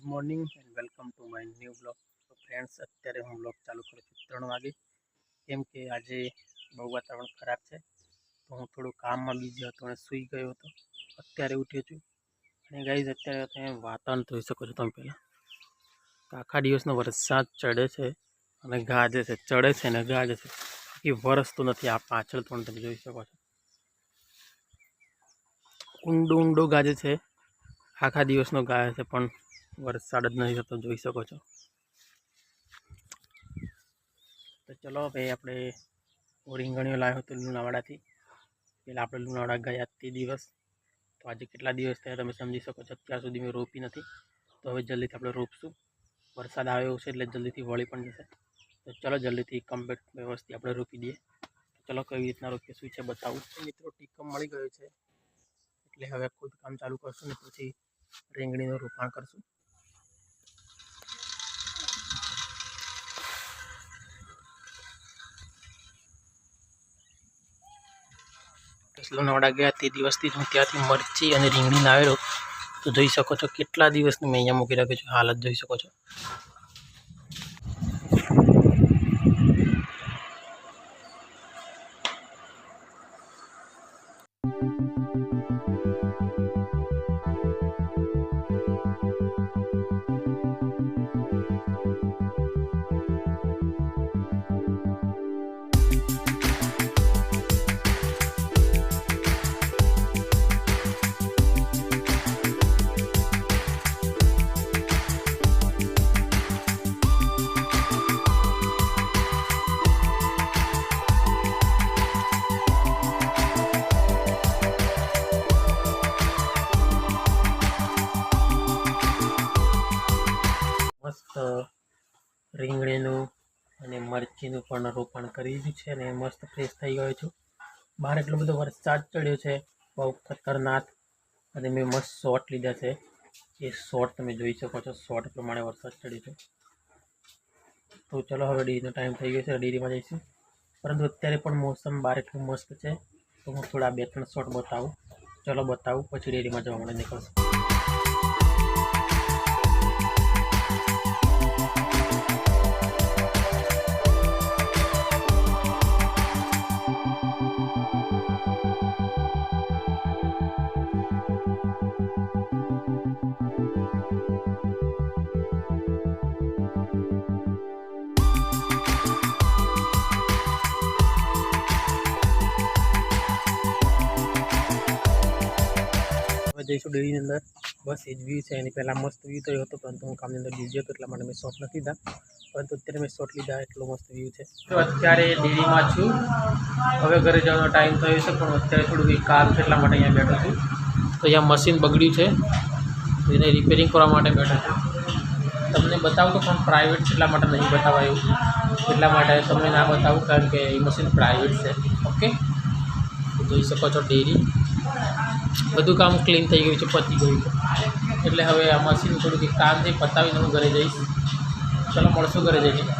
Good morning and welcome to my new blog. તો friends, અત્યારે હું બ્લોગ ચાલુ કરું છું ત્રણ વાગે. કેમ કે આજે બહુ વાતાવરણ ખરાબ છે. તો હું થોડું કામમાં બીજી હતો અને સૂઈ ગયો હતો. અત્યારે ઉઠ્યો છું. અને ગાઈઝ અત્યારે તમે વાતાવરણ જોઈ શકો છો તમે પહેલાં. તો આખા દિવસનો વરસાદ ચડે છે અને ગાજે છે. ચડે છે અને ગાજે છે. એ વરસતો નથી, આ પાછળ પણ તમે જોઈ શકો છો. ઊંડો ઊંડો ગાજે છે. આખા દિવસનો ગાય છે, પણ વરસાદ જ નથી થતો, જોઈ શકો છો. તો ચલો ભાઈ આપણે રીંગણીઓ લાવ્યો હતો લુણાવાડાથી. પહેલાં આપણે લુણાવાડા ગયા તે દિવસ. તો આજે કેટલા દિવસ થયા તમે સમજી શકો છો, અત્યાર સુધી મેં રોપી નથી. તો હવે જલ્દીથી આપણે રોપશું. વરસાદ આવ્યો છે એટલે જલ્દીથી વળી પણ જશે. તો ચલો જલ્દીથી કમ્પેટ વ્યવસ્થિત આપણે રોપી દઈએ. ચલો કઈ રીતના રોપીએ, શું છે બતાવું? મિત્રો, ટીકમ મળી ગયો છે. એટલે હવે ખુદ કામ ચાલુ કરશું ને પછી રીંગણીનું રોપાણ કરશું. લુણાવાડા ગયા. તે દિવસથી હું ત્યાંથી મરચી અને રીંગણી લાવેલો. તો જોઈ શકો છો કેટલા દિવસની મેં અહીંયા મૂકી રાખ્યો છું. હાલત જોઈ શકો છો. મસ્ત રીંગણીનું અને મરચીનું પણ રોપણ કરી દીધું છે અને મસ્ત ફ્રેશ થઈ ગયો છું. બહાર એટલો બધો વરસાદ ચડ્યો છે, બહુ ખતરનાક અને મેં મસ્ત શોટ લીધા છે. એ શોટ તમે જોઈ શકો છો શોટ પ્રમાણે વરસાદ ચડ્યો છે. તો ચલો હવે ડેરીનો ટાઈમ થઈ ગયો છે, ડેરીમાં જઈશું. પરંતુ અત્યારે પણ મોસમ બહાર એટલું મસ્ત છે, તો હું થોડા બે ત્રણ શોટ બતાવું. ચલો બતાવું, પછી ડેરીમાં જવા માટે નીકળશું. હવે જઈશું ડેરીની અંદર. બસ એ જ વ્યૂ છે. એની પહેલાં મસ્ત વ્યૂ થયો હતો, પરંતુ હું કામની અંદર બીજી હતો, એટલા માટે મેં શોટ નથી લીધા. પરંતુ અત્યારે મેં શોટ લીધા, એટલો મસ્ત વ્યૂ છે. તો અત્યારે ડેરીમાં છું. હવે ઘરે જવાનો ટાઈમ થયો છે, પણ અત્યારે થોડું કંઈ કામ છે, એટલા માટે અહીંયા બેઠો છું. તો અહીંયા મશીન બગડ્યું છે. એને રિપેરિંગ કરવા માટે બેઠો છું. તમને બતાવું તો પણ પ્રાઇવેટ છે, એટલા માટે નહીં બતાવાયું. એટલા માટે તમને ના બતાવું, કારણ કે એ મશીન પ્રાઇવેટ છે. ઓકે જોઈ શકો છો ડેરી બધું કામ ક્લીન થઈ ગયું છે, પતી ગયું એટલે હવે આ મશીન થોડુંક કામ છે, પતાવીને હું ઘરે જઈશ. ચલો, મળશું ઘરે જઈને.